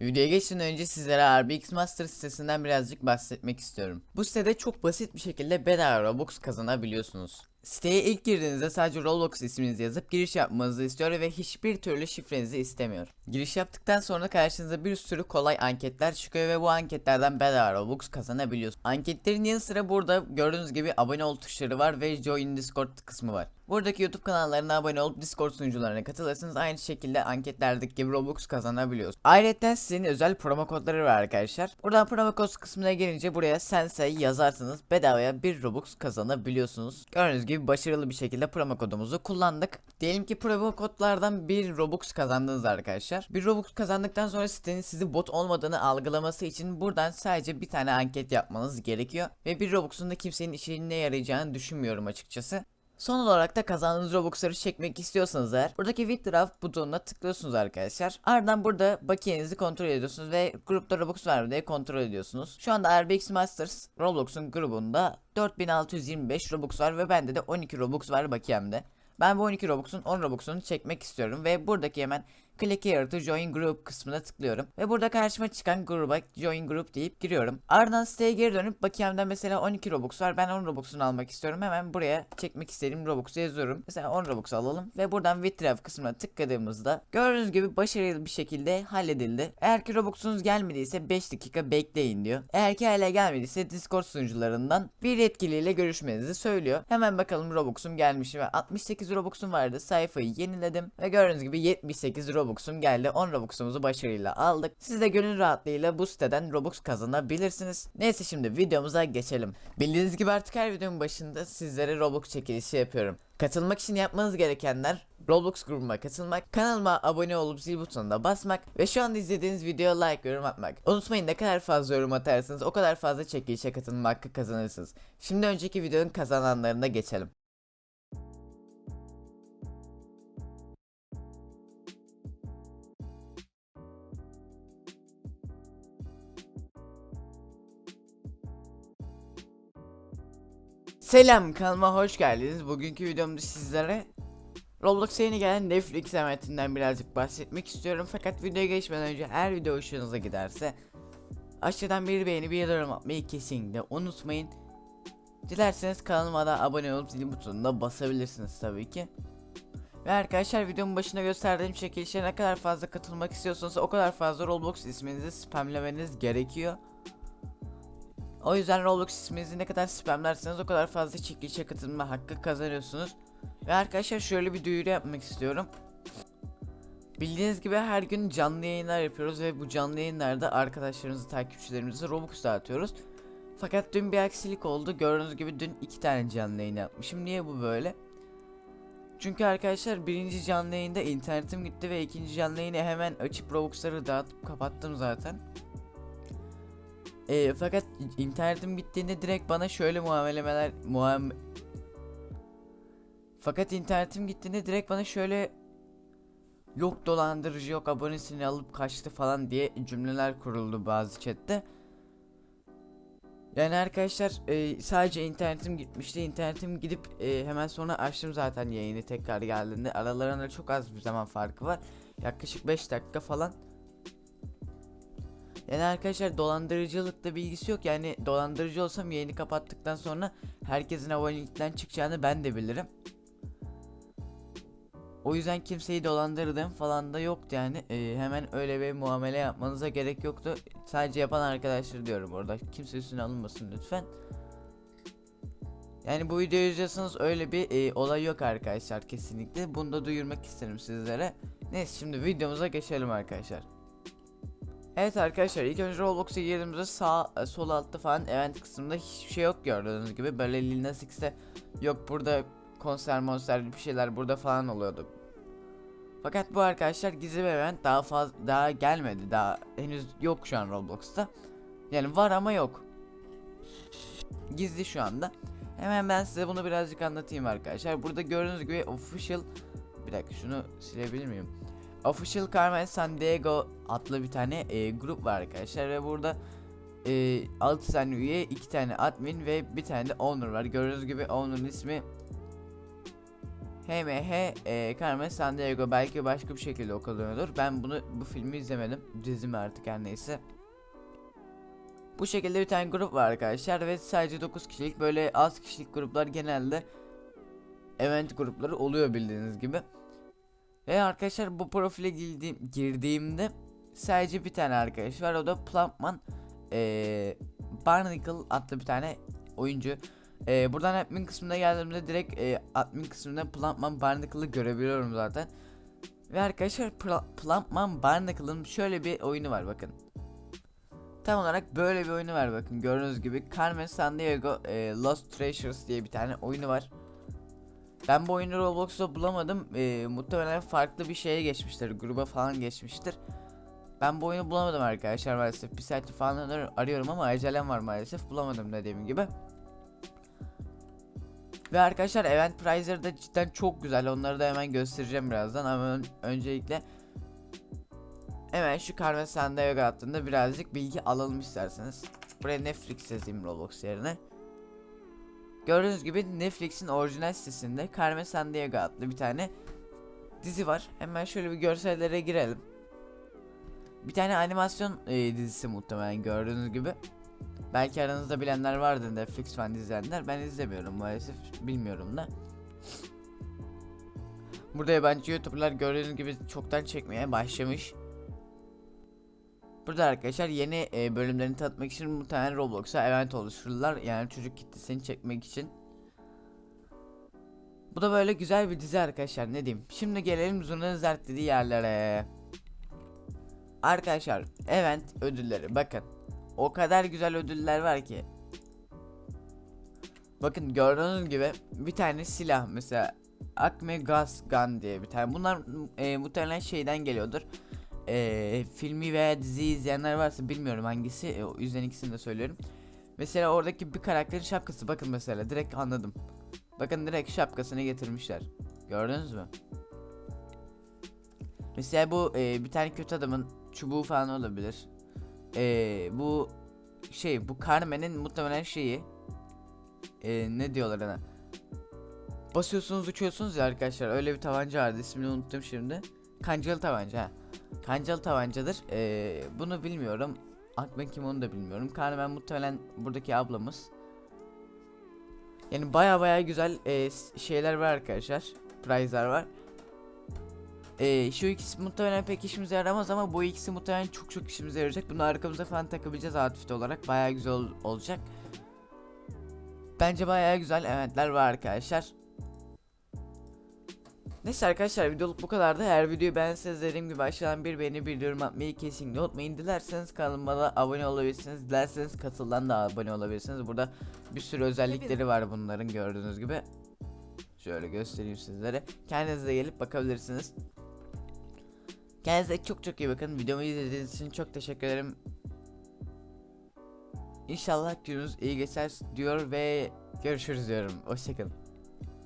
Videoya geçmeden önce sizlere RBX Master sitesinden birazcık bahsetmek istiyorum. Bu sitede çok basit bir şekilde bedava Robux kazanabiliyorsunuz. Siteye ilk girdiğinizde sadece Roblox isminizi yazıp giriş yapmanızı istiyor ve hiçbir türlü şifrenizi istemiyor. Giriş yaptıktan sonra karşınıza bir sürü kolay anketler çıkıyor ve bu anketlerden bedava Robux kazanabiliyorsunuz. Anketlerin yanı sıra burada gördüğünüz gibi abone ol tuşları var ve Join Discord kısmı var. Buradaki YouTube kanallarına abone olup Discord sunucularına katılırsanız aynı şekilde anketlerdeki gibi Robux kazanabiliyorsunuz. Ayrıca sizin özel promo kodları var arkadaşlar. Buradan promo kod kısmına gelince buraya Sensei yazarsanız bedavaya bir Robux kazanabiliyorsunuz. Gördüğünüz gibi başarılı bir şekilde promo kodumuzu kullandık. Diyelim ki promo kodlardan bir Robux kazandınız arkadaşlar. Bir Robux kazandıktan sonra sitenin sizi bot olmadığını algılaması için buradan sadece bir tane anket yapmanız gerekiyor. Ve bir Robux'un da kimsenin işine yarayacağını düşünmüyorum açıkçası. Son olarak da kazandığınız Robux'ları çekmek istiyorsanız eğer buradaki Withdraw butonuna tıklıyorsunuz arkadaşlar. Ardından burada bakiyenizi kontrol ediyorsunuz ve grupta Robux var mı diye kontrol ediyorsunuz. Şu anda RBX Masters Roblox'un grubunda 4625 Robux var ve bende de 12 Robux var bakiyemde. Ben bu 12 Robux'un 10 Robux'unu çekmek istiyorum ve buradaki hemen Click here to join group kısmına tıklıyorum. Ve burada karşıma çıkan gruba join group deyip giriyorum. Ardından siteye geri dönüp bakiyemden mesela 12 Robux var. Ben 10 Robux'unu almak istiyorum. Hemen buraya çekmek istediğim Robux'u yazıyorum. Mesela 10 Robux alalım. Ve buradan withdraw kısmına tıkladığımızda gördüğünüz gibi başarılı bir şekilde halledildi. Eğer ki Robux'unuz gelmediyse 5 dakika bekleyin diyor. Eğer ki hala gelmediyse Discord sunucularından bir yetkiliyle görüşmenizi söylüyor. Hemen bakalım Robux'um gelmiş ve 68 Robux'um vardı. Sayfayı yeniledim ve gördüğünüz gibi 78 Robux'um geldi. 10 Robux'umuzu başarıyla aldık. Siz de gönül rahatlığıyla bu siteden Robux kazanabilirsiniz. Neyse şimdi videomuza geçelim. Bildiğiniz gibi artık her videonun başında sizlere Robux çekilişi yapıyorum. Katılmak için yapmanız gerekenler Roblox grubuma katılmak, kanalıma abone olup zil butonuna basmak ve şu anda izlediğiniz videoya like yorum atmak. Unutmayın ne kadar fazla yorum atarsanız o kadar fazla çekilişe katılma hakkı kazanırsınız. Şimdi önceki videonun kazananlarına geçelim. Selam kanalıma hoş geldiniz. Bugünkü videomda sizlere Roblox'a yeni gelen Netflix emetinden birazcık bahsetmek istiyorum. Fakat videoya geçmeden önce her video hoşunuza giderse aşağıdan bir beğeni bir yorum atmayı kesinlikle unutmayın. Dilerseniz kanalıma da abone olup zil butonuna basabilirsiniz tabii ki. Ve arkadaşlar videonun başında gösterdiğim çekilişe ne kadar fazla katılmak istiyorsanız o kadar fazla Roblox isminizi spamlemeniz gerekiyor. O yüzden Roblox isminizi ne kadar spamlerseniz o kadar fazla çekilişe katılma hakkı kazanıyorsunuz. Ve arkadaşlar şöyle bir duyuru yapmak istiyorum. Bildiğiniz gibi her gün canlı yayınlar yapıyoruz ve bu canlı yayınlarda arkadaşlarımızı, takipçilerimize Robux dağıtıyoruz. Fakat dün bir aksilik oldu. Gördüğünüz gibi dün iki tane canlı yayın yapmışım. Niye bu böyle? Çünkü arkadaşlar birinci canlı yayında internetim gitti ve ikinci canlı yayını hemen açıp Robux'ları dağıtıp kapattım zaten. E, fakat internetim gittiğinde direkt bana şöyle muamelemeler muam Fakat internetim gittiğinde direkt bana şöyle yok dolandırıcı yok abonesini alıp kaçtı falan diye cümleler kuruldu bazı chatte. Yani arkadaşlar e, sadece internetim gitmişti. İnternetim gidip e, hemen sonra açtım zaten yayını tekrar geldiğinde. Aralarında çok az bir zaman farkı var. Yaklaşık 5 dakika falan. Yani arkadaşlar dolandırıcılıkla bilgisi yok. Yani dolandırıcı olsam yayını kapattıktan sonra herkesin abonelikten çıkacağını ben de bilirim. O yüzden kimseyi dolandırdım falan da yoktu yani. Ee, hemen öyle bir muamele yapmanıza gerek yoktu. Sadece yapan arkadaşlar diyorum orada. Kimse üstüne alınmasın lütfen. Yani bu videoyu izliyorsanız öyle bir e, olay yok arkadaşlar kesinlikle. Bunu da duyurmak isterim sizlere. Neyse şimdi videomuza geçelim arkadaşlar. Evet arkadaşlar ilk önce Roblox'a girdiğimizde sağ e, sol altta falan event kısmında hiçbir şey yok gördüğünüz gibi böyle Lil Nas X'te yok burada konser monster bir şeyler burada falan oluyordu. Fakat bu arkadaşlar gizli bir event daha fazla daha gelmedi daha henüz yok şu an Roblox'ta. Yani var ama yok. Gizli şu anda. Hemen ben size bunu birazcık anlatayım arkadaşlar. Burada gördüğünüz gibi official bir dakika şunu silebilir miyim? Official Carmen San Diego adlı bir tane e, grup var arkadaşlar ve burada e, 6 tane üye, 2 tane admin ve bir tane de owner var. Gördüğünüz gibi owner'ın ismi HMH e, Carmen Sandiego belki başka bir şekilde okunuyordur. Ben bunu bu filmi izlemedim. Dizi mi artık her neyse. Bu şekilde bir tane grup var arkadaşlar ve sadece 9 kişilik böyle az kişilik gruplar genelde event grupları oluyor bildiğiniz gibi. Ve arkadaşlar bu profile girdiğim, girdiğimde sadece bir tane arkadaş var o da Plumpman eee Barnacle adlı bir tane oyuncu. Eee, buradan admin kısmına geldiğimde direkt eee, admin kısmında Plumpman Barnacle'ı görebiliyorum zaten. Ve arkadaşlar Plumpman Barnacle'ın şöyle bir oyunu var bakın. Tam olarak böyle bir oyunu var bakın gördüğünüz gibi Carmen Sandiego eee, Lost Treasures diye bir tane oyunu var. Ben bu oyunu Roblox'ta bulamadım. Eee, muhtemelen farklı bir şeye geçmiştir. Gruba falan geçmiştir. Ben bu oyunu bulamadım arkadaşlar maalesef. Bir saattir falan ar- arıyorum ama acelem var maalesef. Bulamadım dediğim gibi. Ve arkadaşlar Event Prizer da cidden çok güzel. Onları da hemen göstereceğim birazdan ama ön- öncelikle hemen şu Carmen Sandiego hakkında birazcık bilgi alalım isterseniz. Buraya Netflix yazayım Roblox yerine. Gördüğünüz gibi Netflix'in orijinal sitesinde Carmen Sandiego adlı bir tane dizi var. Hemen şöyle bir görsellere girelim. Bir tane animasyon e, dizisi muhtemelen gördüğünüz gibi. Belki aranızda bilenler vardır Netflix falan izleyenler. Ben izlemiyorum maalesef. Bilmiyorum da. Burada yabancı YouTuber'lar gördüğünüz gibi çoktan çekmeye başlamış. Burada arkadaşlar yeni e, bölümlerini tanıtmak için muhtemelen Roblox'a event oluştururlar. Yani çocuk kitlesini çekmek için. Bu da böyle güzel bir dizi arkadaşlar ne diyeyim. Şimdi gelelim Zurna'nın zert dediği yerlere. Arkadaşlar event ödülleri bakın. O kadar güzel ödüller var ki. Bakın gördüğünüz gibi bir tane silah mesela Acme Gas Gun diye bir tane. Bunlar e, muhtemelen şeyden geliyordur. E, filmi veya dizi izleyenler varsa bilmiyorum hangisi. E, o yüzden ikisini de söylüyorum. Mesela oradaki bir karakterin şapkası bakın mesela direkt anladım. Bakın direkt şapkasını getirmişler. Gördünüz mü? Mesela bu e, bir tane kötü adamın çubuğu falan olabilir. E, bu şey bu Carmen'in muhtemelen şeyi. E, ne diyorlar ona? Basıyorsunuz uçuyorsunuz ya arkadaşlar öyle bir tabanca vardı ismini unuttum şimdi. Kancalı tabanca ha. Kancalı tabancadır. E, bunu bilmiyorum. Akmen kim onu da bilmiyorum. Carmen muhtemelen buradaki ablamız. Yani baya baya güzel e, şeyler var arkadaşlar. Prize'lar var. E, şu ikisi muhtemelen pek işimize yaramaz ama bu ikisi muhtemelen çok çok işimize yarayacak. Bunu arkamıza falan takabileceğiz outfit olarak. Baya güzel ol- olacak. Bence baya güzel eventler var arkadaşlar. Neyse arkadaşlar videoluk bu kadardı. Eğer videoyu beğendiyseniz dediğim gibi aşağıdan bir beğeni bir yorum atmayı kesinlikle unutmayın. Dilerseniz kanalıma da abone olabilirsiniz. Dilerseniz katıldan da abone olabilirsiniz. Burada bir sürü özellikleri var bunların gördüğünüz gibi. Şöyle göstereyim sizlere. Kendiniz de gelip bakabilirsiniz. Kendinize çok çok iyi bakın. Videomu izlediğiniz için çok teşekkür ederim. İnşallah gününüz iyi geçer diyor ve görüşürüz diyorum. Hoşçakalın.